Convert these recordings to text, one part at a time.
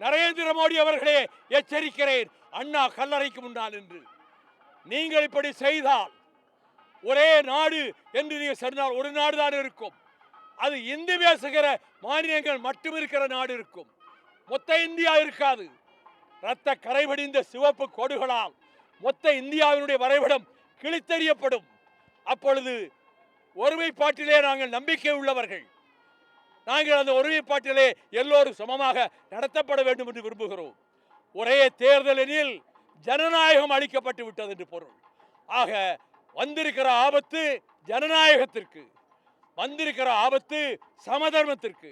நரேந்திர மோடி அவர்களே எச்சரிக்கிறேன். அண்ணா கல்லறைக்கு முன்னால் என்று நீங்கள் இப்படி செய்தால் ஒரே நாடு என்று நீங்கள் சொன்னால் ஒரு நாடு தான் இருக்கும். அது இந்தி பேசுகிற மாநிலங்கள் மட்டும் இருக்கிற நாடு இருக்கும். மொத்த இந்தியா இருக்காது. இரத்த கரைபடிந்த சிவப்பு கோடுகளால் மொத்த இந்தியாவினுடைய வரைபடம் கிழித்தெறியப்படும். அப்பொழுது ஒருமைப்பாட்டிலே நாங்கள் நம்பிக்கை உள்ளவர்கள். நாங்கள் அந்த ஒருமைப்பாட்டிலே எல்லோரும் சமமாக நடத்தப்பட வேண்டும் என்று விரும்புகிறோம். ஒரே தேர்தலில் ஜனநாயகம் அளிக்கப்பட்டு விட்டது என்று பொருள். ஆக வந்திருக்கிற ஆபத்து ஜனநாயகத்திற்கு வந்திருக்கிற ஆபத்து சமதர்மத்திற்கு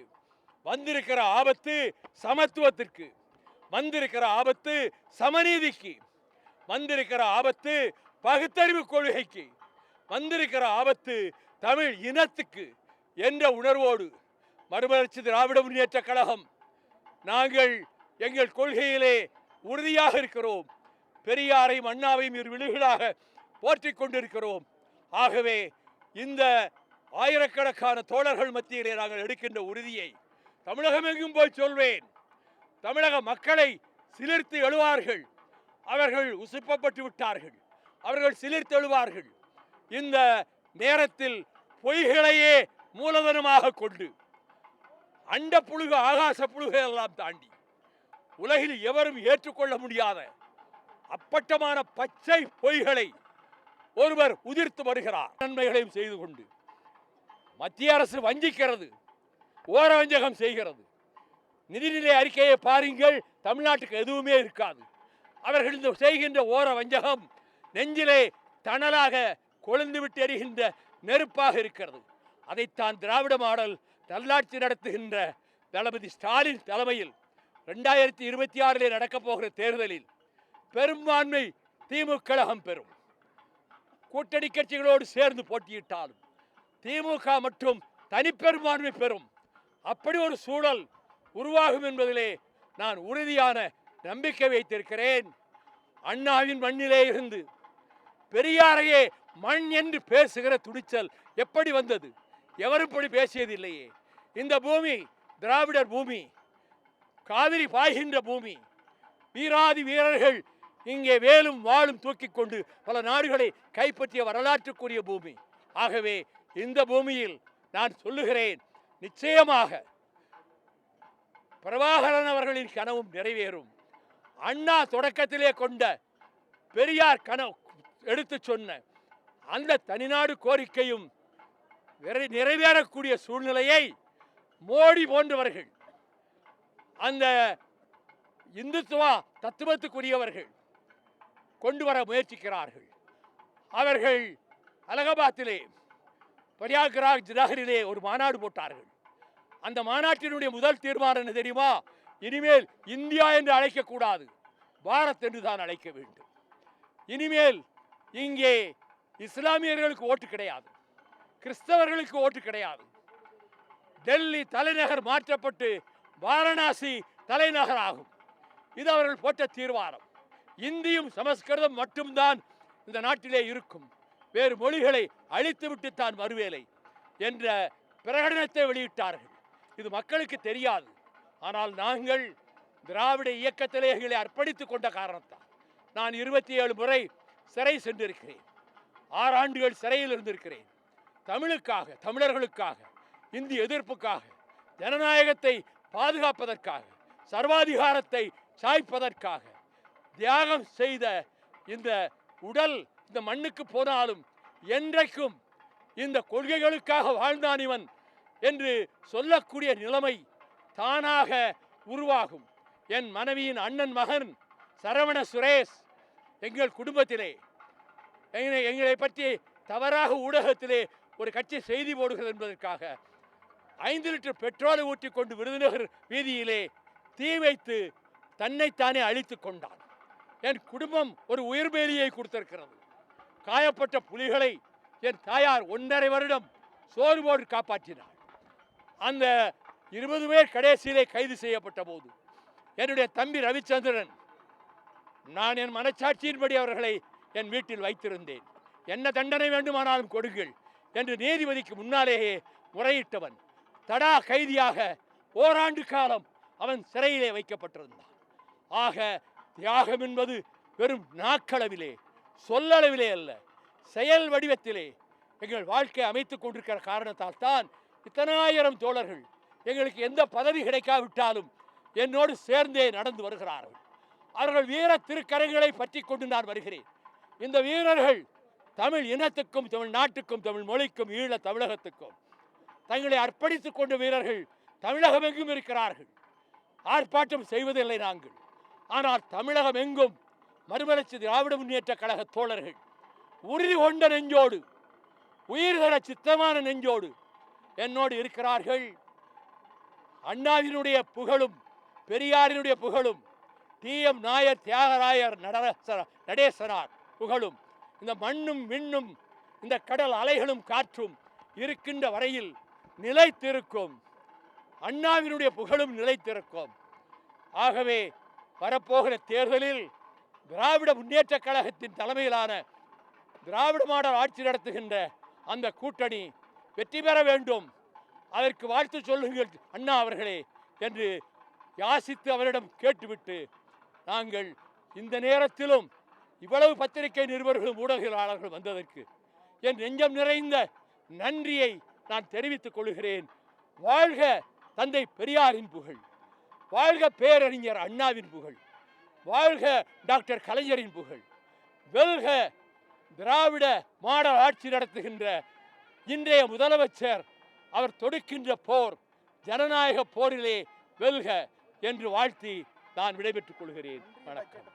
வந்திருக்கிற ஆபத்து சமத்துவத்திற்கு வந்திருக்கிற ஆபத்து சமநீதிக்கு வந்திருக்கிற ஆபத்து பகுத்தறிவு கொள்கைக்கு வந்திருக்கிற ஆபத்து தமிழ் இனத்துக்கு என்ற உணர்வோடு மறுமலர்ச்சி திராவிட முன்னேற்ற கழகம். நாங்கள் எங்கள் கொள்கையிலே உறுதியாக இருக்கிறோம். பெரியாரையும் அண்ணாவையும் இரு விழுகளாக போற்றி கொண்டிருக்கிறோம். ஆகவே இந்த ஆயிரக்கணக்கான தோழர்கள் மத்தியிலே நாங்கள் எடுக்கின்ற உறுதியை தமிழகம் எங்கும் போய் சொல்வேன். தமிழக மக்களை சிலிர்த்து எழுவார்கள். அவர்கள் உசுப்பப்பட்டு விட்டார்கள். அவர்கள் சிலிர்த்து எழுவார்கள். இந்த நேரத்தில் பொய்களையே மூலதனமாக கொண்டு அண்ட புழுகு ஆகாச புழுகை எல்லாம் தாண்டி உலகில் எவரும் ஏற்றுக்கொள்ள முடியாத அப்பட்டமான பச்சை பொய்களை ஒருவர் உதிர்த்து வருகிறார். நன்மைகளையும் செய்து கொண்டு மத்திய அரசு வஞ்சிக்கிறது ஓர வஞ்சகம் செய்கிறது. நிதிநிலை அறிக்கையை பாருங்கள் தமிழ்நாட்டுக்கு எதுவுமே இருக்காது. அவர்கள் இந்த செய்கின்ற ஓர வஞ்சகம் நெஞ்சிலே தணலாக கொழுந்து விட்டு எரிகின்ற நெருப்பாக இருக்கிறது. அதைத்தான் திராவிட மாடல் நல்லாட்சி நடத்துகின்ற தளபதி ஸ்டாலின் தலைமையில் ரெண்டாயிரத்தி இருபத்தி ஆறிலே நடக்கப் போகிற தேர்தலில் பெரும்பான்மை திமுக கழகம் பெறும். கூட்டணி கட்சிகளோடு சேர்ந்து போட்டியிட்டாலும் திமுக மற்றும் தனிப்பெரும்பான்மை பெறும். அப்படி ஒரு சூழல் உருவாகும் என்பதிலே நான் உறுதியான நம்பிக்கை வைத்திருக்கிறேன். அண்ணாவின் மண்ணிலே இருந்து பெரியாரையே மண் என்று பேசுகிற துணிச்சல் எப்படி வந்தது? எவரும் இப்படி பேசியதில்லையே? இந்த பூமி திராவிடர் பூமி காவிரி பாய்கின்ற பூமி. வீராதி வீரர்கள் இங்கே வேலும் வாளும் தூக்கி கொண்டு பல நாடுகளை கைப்பற்றிய வரலாற்றுக்குரிய பூமி. ஆகவே இந்த பூமியில் நான் சொல்லுகிறேன் நிச்சயமாக பிரபாகரன் அவர்களின் கனவும் நிறைவேறும். அண்ணா தொடக்கத்திலே கொண்ட பெரியார் கனவு எடுத்து சொன்ன அந்த தனிநாடு கோரிக்கையும் நிறை- நிறைவேறக்கூடிய சூழ்நிலையை மோடி போன்றவர்கள் அந்த இந்துத்துவா தத்துவத்துக்குரியவர்கள் கொண்டு வர முயற்சிக்கிறார்கள். அவர்கள் அலகாபாத்திலே பிரயாக்ராஜ் நகரிலே ஒரு மாநாடு போட்டார்கள். அந்த மாநாட்டினுடைய முதல் தீர்மானம் என்ன தெரியுமா? இனிமேல் இந்தியா என்று அழைக்கக்கூடாது. பாரத் என்று தான் அழைக்க வேண்டும். இனிமேல் இங்கே இஸ்லாமியர்களுக்கு ஓட்டு கிடையாது. கிறிஸ்தவர்களுக்கு ஓட்டு கிடையாது. டெல்லி தலைநகர் மாற்றப்பட்டு வாரணாசி தலைநகர் ஆகும் இது அவர்கள் போட்ட தீர்மானம். இந்தியும் சமஸ்கிருதம் மட்டும்தான் இந்த நாட்டிலே இருக்கும். வேறு மொழிகளை அழித்துவிட்டு தான் வருவேலை என்ற பிரகடனத்தை வெளியிட்டார்கள். இது மக்களுக்கு தெரியாது. ஆனால் நாங்கள் திராவிட இயக்கத்திலே எங்களை அர்ப்பணித்துக் கொண்ட காரணத்தால் நான் இருபத்தி ஏழு முறை சிறை சென்றிருக்கிறேன். ஆறு ஆண்டுகள் சிறையில் இருந்திருக்கிறேன். தமிழுக்காக தமிழர்களுக்காக இந்தி எதிர்ப்புக்காக ஜனநாயகத்தை பாதுகாப்பதற்காக சர்வாதிகாரத்தை சாய்ப்பதற்காக தியாகம் செய்த இந்த உடல் இந்த மண்ணுக்கு போனாலும் என்றைக்கும் இந்த கொள்கைகளுக்காக வாழ்ந்தான் இவன் என்று சொல்லக்கூடிய நிலைமை தானாக உருவாகும். என் மனைவியின் அண்ணன் மகன் சரவண சுரேஷ் எங்கள் குடும்பத்திலே எங்களை எங்களை பற்றி தவறாக ஊடகத்திலே ஒரு கட்சி செய்தி போடுகிறது என்பதற்காக ஐந்து லிட்டர் பெட்ரோலை ஊற்றி கொண்டு விருதுநகர் வீதியிலே தீ வைத்து தன்னைத்தானே அழித்து கொண்டான். என் குடும்பம் ஒரு உயிர்பேலியை கொடுத்திருக்கிறது. காயப்பட்ட புலிகளை என் தாயார் ஒன்றரை வருடம் சோறு போட்டு காப்பாற்றினார் அந்த இருபது பேர் கடைசியிலே கைது செய்யப்பட்ட போது என்னுடைய தம்பி ரவிச்சந்திரன் நான் என் மனச்சாட்சியின்படி அவர்களை என் வீட்டில் வைத்திருந்தேன். என்ன தண்டனை வேண்டுமானாலும் கொடுங்கள் என்று நீதிபதிக்கு முன்னாலேயே முறையிட்டவன் தடா கைதியாக ஓராண்டு காலம் அவன் சிறையிலே வைக்கப்பட்டிருந்தான். ஆக தியாகம் என்பது வெறும் நாக்களவிலே சொல்லளவிலே அல்ல செயல் வடிவத்திலே எங்கள் வாழ்க்கை அமைத்துக் கொண்டிருக்கிற காரணத்தால் தான் இத்தனாயிரம் தோழர்கள் எங்களுக்கு எந்த பதவி கிடைக்காவிட்டாலும் என்னோடு சேர்ந்தே நடந்து வருகிறார்கள். அவர்கள் வீர திருக்கரங்களை பற்றி கொண்டு நான் வருகிறேன். இந்த வீரர்கள் தமிழ் இனத்துக்கும் தமிழ் நாட்டுக்கும் தமிழ் மொழிக்கும் ஈழ தமிழகத்துக்கும் தங்களை அர்ப்பணித்துக் கொண்ட வீரர்கள் தமிழகம் எங்கும் இருக்கிறார்கள். ஆர்ப்பாட்டம் செய்வதில்லை நாங்கள். ஆனால் தமிழகம் எங்கும் மறுமலர்ச்சி திராவிட முன்னேற்ற கழக தோழர்கள் உறுதி கொண்ட நெஞ்சோடு உயிர்தர சித்தமான நெஞ்சோடு என்னோடு இருக்கிறார்கள். அண்ணாவினுடைய புகழும் பெரியாரினுடைய புகழும் டி. எம். நாயர் தியாகராயர் நடரசர நடேசனார் புகழும் இந்த மண்ணும் விண்ணும் இந்த கடல் அலைகளும் காற்றும் இருக்கின்ற வரையில் நிலைத்திருக்கும். அண்ணாவினுடைய புகழும் நிலைத்திருக்கும். ஆகவே வரப்போகிற தேர்தலில் திராவிட முன்னேற்ற கழகத்தின் தலைமையிலான திராவிட மாடல் ஆட்சி நடத்துகின்ற அந்த கூட்டணி வெற்றி பெற வேண்டும். அதற்கு வாழ்த்து சொல்லுங்கள் அண்ணா அவர்களே என்று யாசித்து அவரிடம் கேட்டுவிட்டு நாங்கள் இந்த நேரத்திலும் இவ்வளவு பத்திரிகை நிருபர்களும் ஊடகவியலாளர்கள் வந்ததற்கு என் நெஞ்சம் நிறைந்த நன்றியை நான் தெரிவித்துக் கொள்கிறேன். வாழ்க தந்தை பெரியாரின் புகழ். வாழ்க பேரறிஞர் அண்ணாவின் புகழ். வாழ்க டாக்டர் கலைஞரின் புகழ். வெல்க திராவிட மாடல் ஆட்சி நடத்துகின்ற இன்றைய முதலமைச்சர். அவர் தொடுக்கின்ற போர் ஜனநாயக போரிலே வெல்க என்று வாழ்த்தி நான் விடைபெற்றுக் கொள்கிறேன். வணக்கம்.